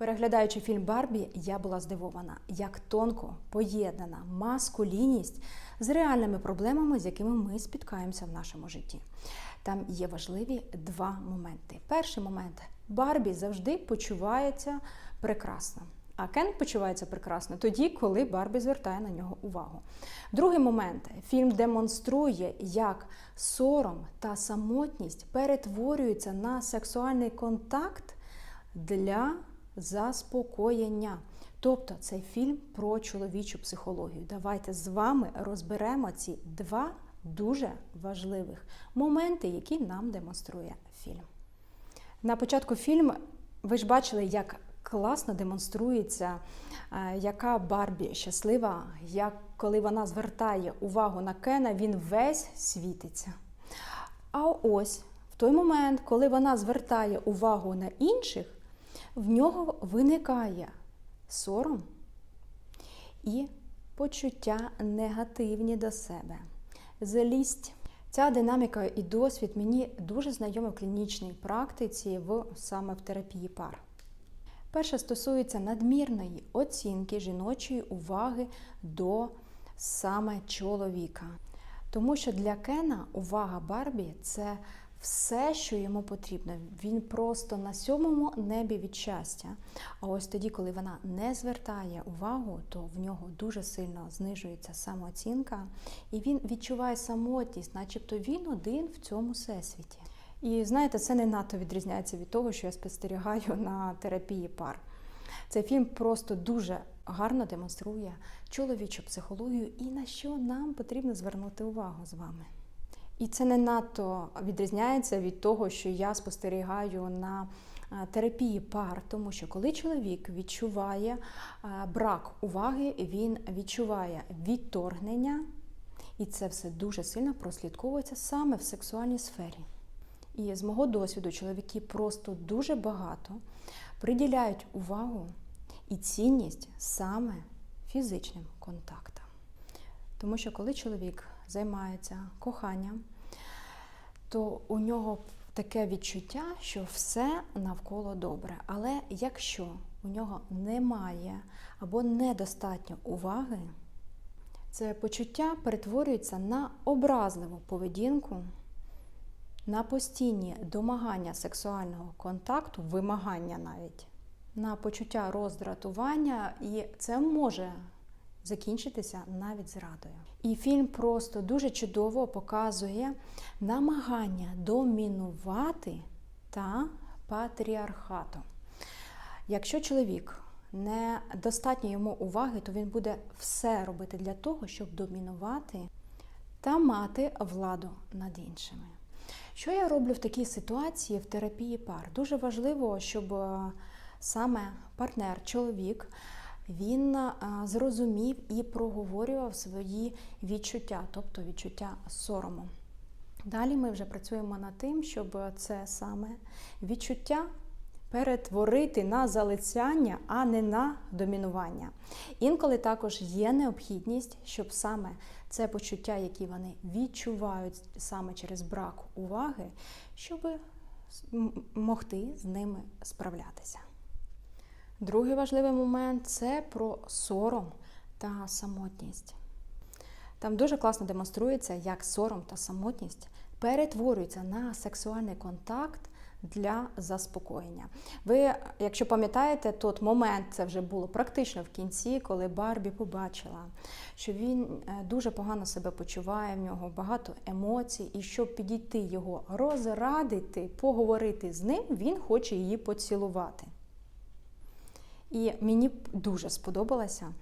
Переглядаючи фільм Барбі, я була здивована, як тонко поєднана маскулінність з реальними проблемами, з якими ми спіткаємося в нашому житті. Там є важливі два моменти. Перший момент Барбі завжди почувається прекрасно. А Кен почувається прекрасно тоді, коли Барбі звертає на нього увагу. Другий момент фільм демонструє, як сором та самотність перетворюються на сексуальний контакт для заспокоєння. Тобто цей фільм про чоловічу психологію. Давайте з вами розберемо ці два дуже важливих моменти, які нам демонструє фільм. На початку фільму ви ж бачили, як класно демонструється, е, яка Барбі щаслива, як коли вона звертає увагу на Кена, він весь світиться. А ось в той момент, коли вона звертає увагу на інших, в нього виникає сором і почуття негативні до себе, злість. Ця динаміка і досвід мені дуже знайомий в клінічній практиці, в, саме в терапії пар. Перше стосується надмірної оцінки жіночої уваги до саме чоловіка. Тому що для Кена увага Барбі це все, що йому потрібно. Він просто на сьомому небі від щастя. А ось тоді, коли вона не звертає увагу, то в нього дуже сильно знижується самооцінка, і він відчуває самотність, начебто він один в цьому всесвіті. І знаєте, це не надто відрізняється від того, що я спостерігаю на терапії пар. Цей фільм просто дуже гарно демонструє чоловічу психологію і на що нам потрібно звернути увагу з вами. І це не надто відрізняється від того, що я спостерігаю на терапії пар, тому що коли чоловік відчуває брак уваги, він відчуває відторгнення, і це все дуже сильно прослідковується саме в сексуальній сфері. І з мого досвіду чоловіки просто дуже багато приділяють увагу і цінність саме фізичним контактам. Тому що коли чоловік займається коханням, то у нього таке відчуття, що все навколо добре. Але якщо у нього немає або недостатньо уваги, це почуття перетворюється на образливу поведінку, на постійні домагання сексуального контакту, вимагання навіть, на почуття роздратування, і це може закінчитися навіть зрадою. І фільм просто дуже чудово показує намагання домінувати та патріархату. Якщо чоловік не достатньо йому уваги, то він буде все робити для того, щоб домінувати та мати владу над іншими. Що я роблю в такій ситуації в терапії пар? Дуже важливо, щоб саме партнер, чоловік, він зрозумів і проговорював свої відчуття, тобто відчуття сорому. Далі ми вже працюємо над тим, щоб це саме відчуття перетворити на залицяння, а не на домінування. Інколи також є необхідність, щоб саме це почуття, які вони відчувають саме через брак уваги, щоб могти з ними справлятися. Другий важливий момент це про сором та самотність. Там дуже класно демонструється, як сором та самотність перетворюються на сексуальний контакт для заспокоєння. Ви, якщо пам'ятаєте, тот момент це вже було практично в кінці, коли Барбі побачила, що він дуже погано себе почуває, в нього багато емоцій, і щоб підійти його розрадити, поговорити з ним, він хоче її поцілувати. І мені дуже сподобалося,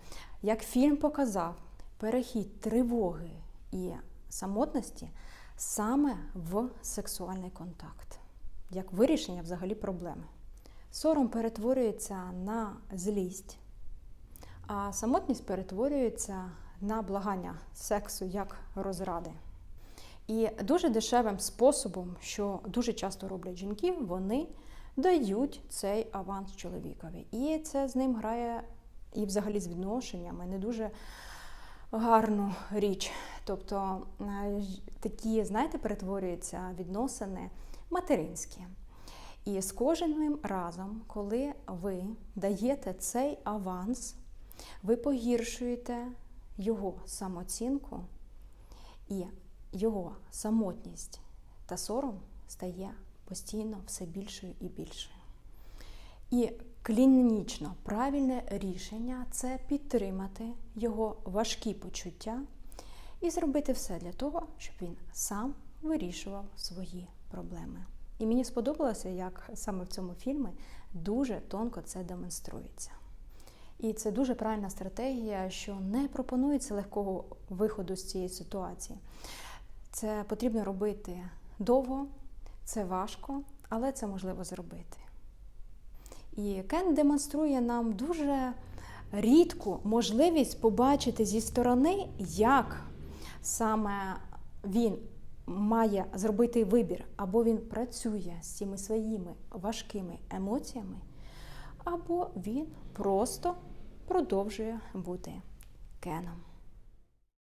як фільм показав перехід тривоги і самотності саме в сексуальний контакт, як вирішення взагалі проблеми. Сором перетворюється на злість, а самотність перетворюється на благання сексу як розради. І дуже дешевим способом, що дуже часто роблять жінки, вони дають цей аванс чоловікові. І це з ним грає і взагалі з відношеннями не дуже гарну річ. Тобто такі, знаєте, перетворюються відносини материнські. І з кожним разом, коли ви даєте цей аванс, ви погіршуєте його самооцінку і його самотність та сором стає постійно все більшою і більшою. І клінічно правильне рішення це підтримати його важкі почуття і зробити все для того, щоб він сам вирішував свої проблеми. І мені сподобалося, як саме в цьому фільмі дуже тонко це демонструється. І це дуже правильна стратегія, що не пропонується легкого виходу з цієї ситуації. Це потрібно робити довго, це важко, але це можливо зробити. І Кен демонструє нам дуже рідку можливість побачити зі сторони, як саме він має зробити вибір, або він працює з цими своїми важкими емоціями, або він просто продовжує бути Кеном.